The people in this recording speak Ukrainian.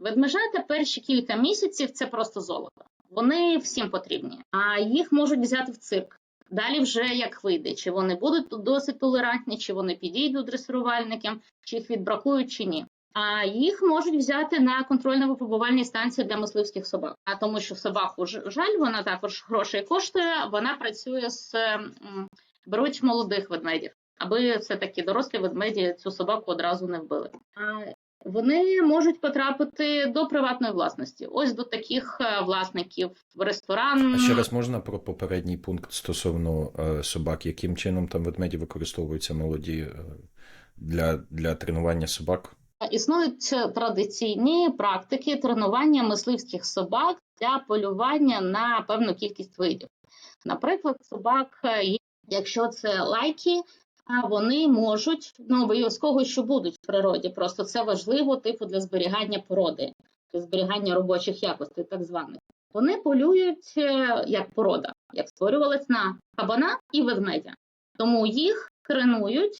Ведмежата перші кілька місяців це просто золото. Вони всім потрібні, а їх можуть взяти в цирк. Далі вже як вийде, чи вони будуть досить толерантні, чи вони підійдуть дресирувальникам, чи їх відбракують, чи ні. А їх можуть взяти на контрольно-випробувальній станції для мисливських собак. А тому, що собаку жаль, вона також грошей коштує. Вона працює з беруть молодих ведмедів, аби все таки дорослі ведмеді цю собаку одразу не вбили. Вони можуть потрапити до приватної власності. Ось до таких е, власників в ресторан. А ще раз можна про попередній пункт стосовно е, собак, яким чином там ведмеді використовуються молоді е, для, для тренування собак? Існують традиційні практики тренування мисливських собак для полювання на певну кількість видів. Наприклад, собак, якщо це лайки, а вони можуть ну обов'язково, що будуть в природі. Просто це важливо, типу для зберігання породи, для зберігання робочих якостей, так званих. Вони полюють е, як порода, як створювалась на кабана і ведмедя. Тому їх тренують